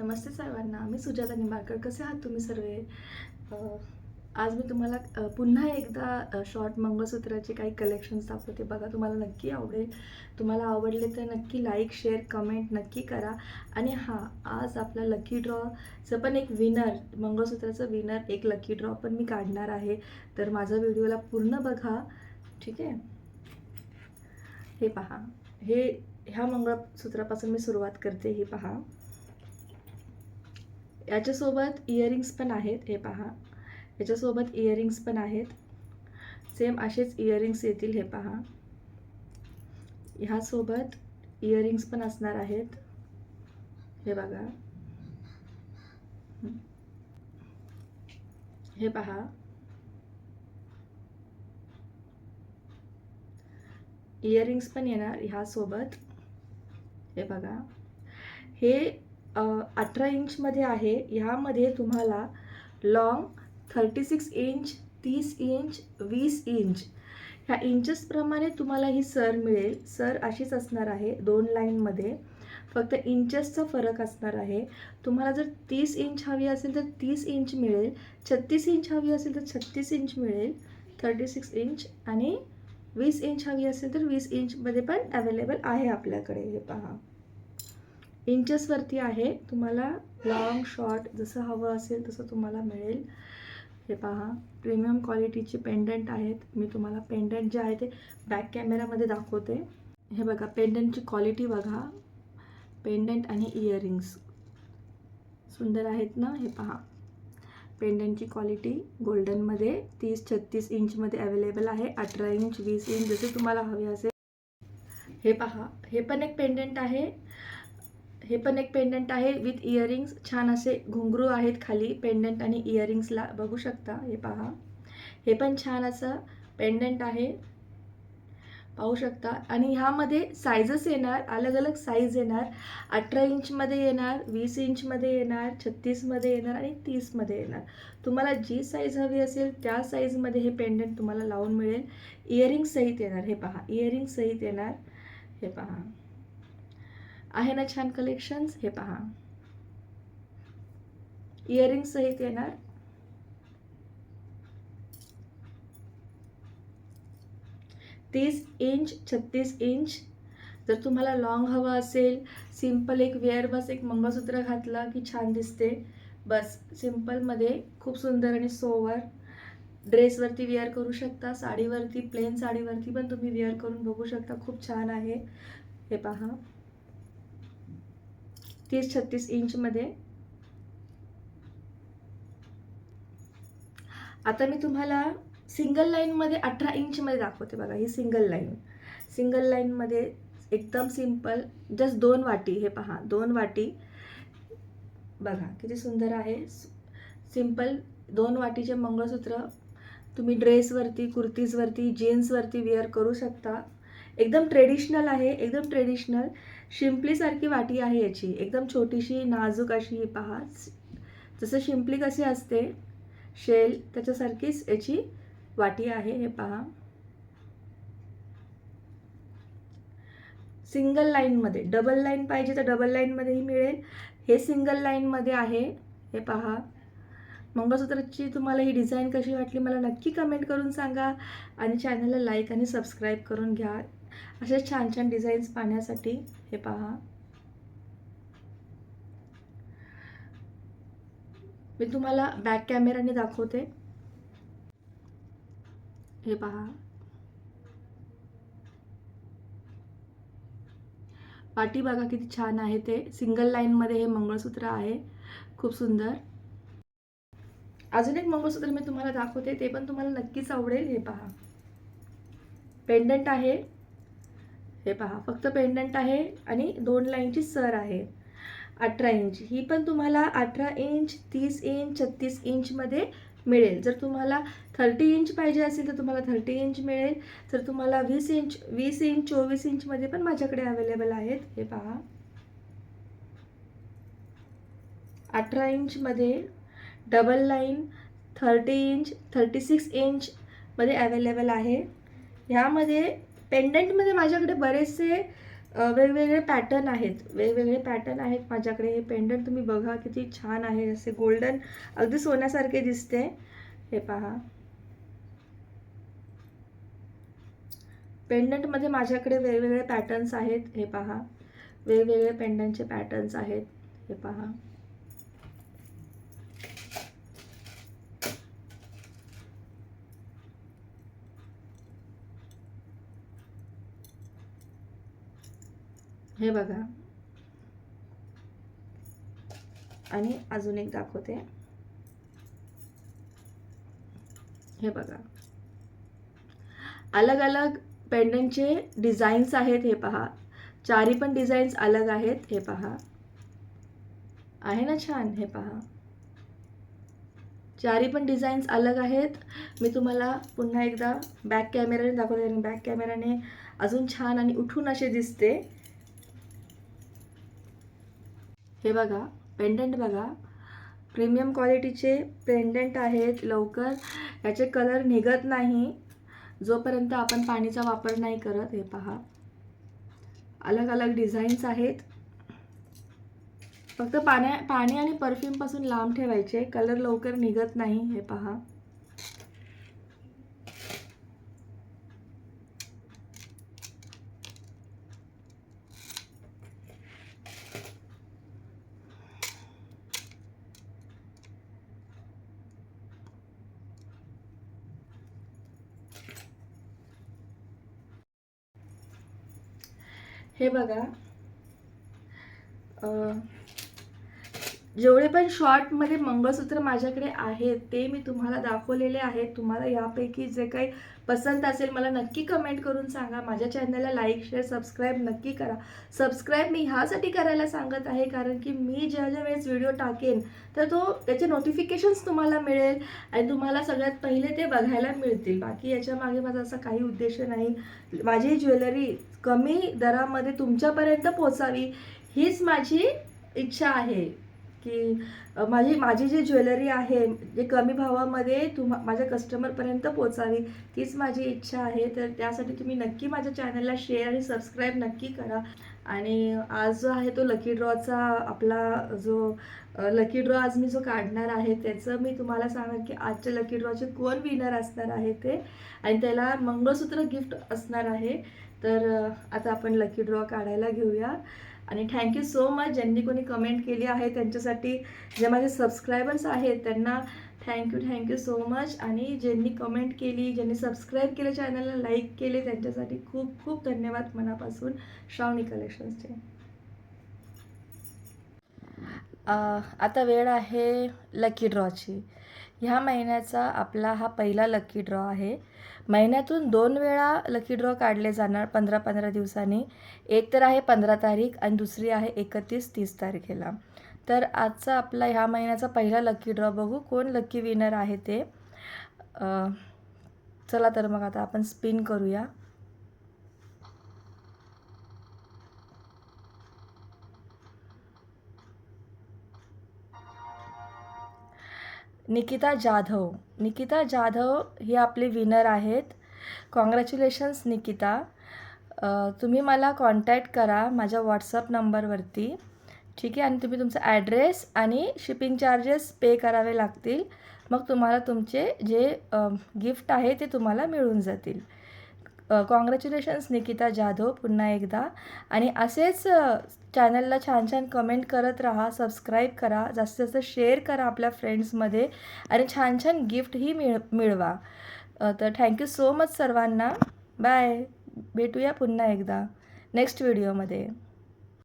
नमस्ते सर्वांना मी सुजाता निंबाळकर. कसे आहात तुम्ही सर्व? आज मी तुम्हाला पुन्हा एकदा शॉर्ट मंगळसूत्राचे काही कलेक्शन्स दाखवते. बघा तुम्हाला नक्की आवडेल. तुम्हाला आवडले तर नक्की लाईक शेअर कमेंट नक्की करा. आणि हां आज आपला लकी ड्रॉचं पण एक विनर मंगळसूत्राचं विनर एक लकी ड्रॉ पण मी काढणार आहे. तर माझा व्हिडिओला पूर्ण बघा. ठीक आहे? हे पहा. हे ह्या मंगळसूत्रापासून मी सुरुवात करते. हे पहा. याच्यासोबत इयरिंग्स पण आहेत हे पहा. याच्यासोबत इयरिंग्स पण आहेत. सेम असेच इयरिंग्स येतील हे पहा. ह्यासोबत इयरिंग्स पण असणार आहेत. हे बघा. हे पहा. इयरिंग्स पण येणार ह्यासोबत. हे बघा. हे अठरा इंचमध्ये आहे. ह्यामध्ये तुम्हाला लाँग थर्टी सिक्स इंच तीस इंच वीस इंच ह्या इंचेसप्रमाणे तुम्हाला ही सर मिळेल. सर अशीच असणार आहे दोन लाईनमध्ये फक्त इंचेसचा फरक असणार आहे. तुम्हाला जर तीस इंच हवी असेल तर तीस इंच मिळेल. छत्तीस इंच हवी असेल तर छत्तीस इंच मिळेल. थर्टी सिक्स इंच आणि वीस इंच हवी असेल तर वीस इंचमध्ये पण अवेलेबल आहे आपल्याकडे. हे पहा. इंचेसवरती आहे. तुम्हाला लॉंग शॉर्ट जसं हवं असेल तसं तुम्हाला मिळेल. हे पहा प्रीमियम क्वालिटीचे पेंडंट आहेत. मी तुम्हाला पेंडंट जे आहे ते बॅक कॅमेरामध्ये दाखवते. हे बघा पेंडंटची क्वालिटी बघा. पेंडंट आणि इयरिंग्स सुंदर आहेत ना? हे पहा. पेंडंटची क्वालिटी गोल्डनमध्ये तीस छत्तीस इंचमध्ये अवेलेबल आहे. अठरा इंच वीस इंच जसे तुम्हाला हवे असेल. हे पहा हे पण एक पेंडंट आहे. हे पण एक पेंडंट आहे. विथ इयरिंग्स छान असे घुंगरू आहेत खाली. पेंडंट आणि इयरिंग्सला बघू शकता. हे पहा. हे पण छान असं पेंडंट आहे. पाहू शकता. आणि ह्यामध्ये सायझस येणार. अलग अलग साईज येणार. अठरा इंचमध्ये येणार वीस इंचमध्ये येणार छत्तीसमध्ये येणार आणि तीसमध्ये येणार. तुम्हाला जी साईज हवी असेल त्या साईजमध्ये हे पेंडंट तुम्हाला लावून मिळेल. इयरिंगसहित येणार. हे पहा. इयरिंग्सहित येणार. हे पहा. आहे ना छान कलेक्शन्स हे पहा. इयरिंग सहित येणार. तीस इंच छत्तीस इंच जर तुम्हाला लॉंग हवं असेल सिंपल एक वेअर बस एक मंगळसूत्र घातलं की छान दिसते. बस सिम्पलमध्ये खूप सुंदर आणि सोवर ड्रेसवरती वेअर करू शकता. साडीवरती प्लेन साडीवरती पण तुम्ही वेअर करून बघू शकता. खूप छान आहे. हे पहा. तीस छत्तीस इंचमध्ये आता मी तुम्हाला सिंगल लाईनमध्ये अठरा इंचमध्ये दाखवते बघा ही सिंगल लाईन. सिंगल लाईनमध्ये एकदम सिंपल जस्ट दोन वाटी हे पहा दोन वाटी. बघा किती सुंदर आहे. सिंपल दोन वाटीचे मंगळसूत्र तुम्ही ड्रेसवरती कुर्तीजवरती जीन्सवरती वेअर करू शकता. एकदम ट्रेडिशनल आहे एकदम ट्रेडिशनल शिंपलीसारखी वाटी आहे याची. एकदम छोटीशी नाजूक अशी ही पहा. जसं शिंपली कशी असते शेल त्याच्यासारखीच याची वाटी आहे हे पहा. सिंगल लाईनमध्ये डबल लाईन पाहिजे तर डबल लाईनमध्येही मिळेल. हे सिंगल लाईनमध्ये आहे हे पहा. मंगळसूत्राची तुम्हाला ही डिझाईन कशी वाटली मला नक्की कमेंट करून सांगा. आणि चॅनलला लाईक आणि सबस्क्राईब करून घ्या. अशा छान छान डिझाईन्स पाहण्यासाठी हे पहा. मी तुम्हाला बॅक कॅमेराने दाखवते. हे पहा. पाठी बघा किती छान आहे ते. सिंगल लाईनमध्ये हे मंगळसूत्र आहे. खूप सुंदर. अजून एक मंगळसूत्र मी तुम्हाला दाखवते ते पण तुम्हाला नक्कीच आवडेल. हे पहा. पेंडंट आहे. हे पहा फक्त पेंडंट आहे आणि दोन लाईनची सर आहे. अठरा इंच ही पण तुम्हाला अठरा इंच तीस इंच छत्तीस इंचमध्ये मिळेल. जर तुम्हाला थर्टी इंच पाहिजे असेल तर तुम्हाला थर्टी इंच मिळेल. जर तुम्हाला वीस इंच वीस इंच चोवीस इंचमध्ये पण माझ्याकडे अवेलेबल आहेत. हे पहा. अठरा इंचमध्ये double line thirty inch thirty six इंचमध्ये available आहे. ह्यामध्ये पेंडंटमध्ये माझ्याकडे बरेचसे वेगवेगळे पॅटर्न आहेत. वेगवेगळे पॅटर्न आहेत माझ्याकडे. हे पेंडंट तुम्ही बघा किती छान आहे. असे गोल्डन अगदी सोन्यासारखे दिसते. हे पहा. पेंडंटमध्ये माझ्याकडे वेगवेगळे पॅटर्न्स आहेत. हे पहा. वेगवेगळे पेंडंटचे पॅटर्न्स आहेत. हे पहा. हे बघा. आणि अजून एक दाखवते. हे बघा. अलग अलग पेंडंटचे डिझाईन्स आहेत हे पहा. चारी पण डिझाईन्स अलग आहेत हे पहा. आहे ना छान? हे पहा. चारी पण डिझाईन्स अलग आहेत. मी तुम्हाला पुन्हा एकदा बॅक कॅमेऱ्याने दाखवते आणि बॅक कॅमेऱ्याने अजून छान आणि उठून असे दिसते. हे बघा पेंडंट बघा. प्रीमियम क्वालिटीचे पेंडंट आहेत लवकर. याचे कलर निघत नाही. जोपर्यंत आपण पाणीचा वापर नाही करत हे पहा. अलग अलग डिझाईन्स आहेत. फक्त पाण्या पाणी आणि परफ्यूमपासून लांब ठेवायचे. कलर लवकर निघत नाही हे पहा. हे बघा. जेवढे पण शॉर्टमध्ये मंगळसूत्र माझ्याकडे आहेत ते मी तुम्हाला दाखवलेले आहेत. तुम्हाला यापैकी जे काही पसंत असेल मला नक्की कमेंट करून सांगा. माझ्या चॅनलला लाईक शेअर सबस्क्राईब नक्की करा. सबस्क्राईब मी ह्यासाठी करायला सांगत आहे कारण की मी ज्या ज्या वेळेस व्हिडिओ टाकेन तर तो त्याचे नोटिफिकेशन्स तुम्हाला मिळेल आणि तुम्हाला सगळ्यात पहिले ते बघायला मिळतील. बाकी याच्या मागे माझा असा काही उद्देश नाही. माझी ज्वेलरी कमी दरामध्ये तुमच्यापर्यंत पोचावी हीच माझी इच्छा आहे. की माझी माझी जी ज्वेलरी आहे जे कमी भावामध्ये तुम्हा माझ्या कस्टमरपर्यंत पोचावी तीच माझी इच्छा आहे. तर त्यासाठी तुम्ही नक्की माझ्या चॅनलला शेअर आणि सबस्क्राईब नक्की करा. आणि आज जो आहे तो लकी ड्रॉचा आपला जो लकी ड्रॉ आज मी जो काढणार आहे त्याचं मी तुम्हाला सांगेन की आजच्या लकी ड्रॉचे कोण विनर असणार आहे ते. आणि त्याला मंगळसूत्र गिफ्ट असणार आहे. तर आता आपण लकी ड्रॉ काढायला घेऊया. आणि थँक्यू सो मच ज्यांनी कोणी कमेंट केली आहे त्यांच्यासाठी. जे माझे सबस्क्रायबर्स आहेत त्यांना थँक्यू थँक्यू सो मच आणि ज्यांनी कमेंट केली ज्यांनी सबस्क्राईब केलं चॅनलला लाईक केले त्यांच्यासाठी खूप खूप धन्यवाद मनापासून. श्रावणी कलेक्शन्सचे आता वेळ आहे लकी ड्रॉची ह्या महिन्याचा आपला हा पहिला लकी ड्रॉ आहे. महिन्यातून दोन वेळा लकी ड्रॉ काढले जाणार पंधरा पंधरा दिवसांनी. एक तर आहे पंधरा तारीख आणि दुसरी आहे एकतीस तीस तारखेला. तर आजचा आपला ह्या महिन्याचा पहिला लकी ड्रॉ बघू कोण लकी विनर आहे ते. चला तर मग आता आपण स्पिन करूया. निकिता जाधव. निकिता जाधव ही आपले विनर आहेत. कॉंग्रॅच्युलेशन्स निकिता. तुम्ही मला कॉन्टॅक्ट करा माझ्या व्हॉट्सअप नंबरवरती ठीक आहे? आणि तुम्ही तुमचा ॲड्रेस आणि शिपिंग चार्जेस पे करावे लागतील. मग तुम्हाला तुमचे जे गिफ्ट आहे ते तुम्हाला मिळून जातील. कॉंग्रॅच्युलेशन्स निकिता जाधव पुन्हा एकदा. आणि असेच चॅनलला छान छान कमेंट करत राहा सबस्क्राईब करा जास्तीत जास्त शेअर करा आपल्या फ्रेंड्समध्ये आणि छान छान गिफ्टही मिळ मिळवा. तर थँक्यू सो मच सर्वांना. बाय भेटूया पुन्हा एकदा. नेक्स्ट व्हिडिओमध्ये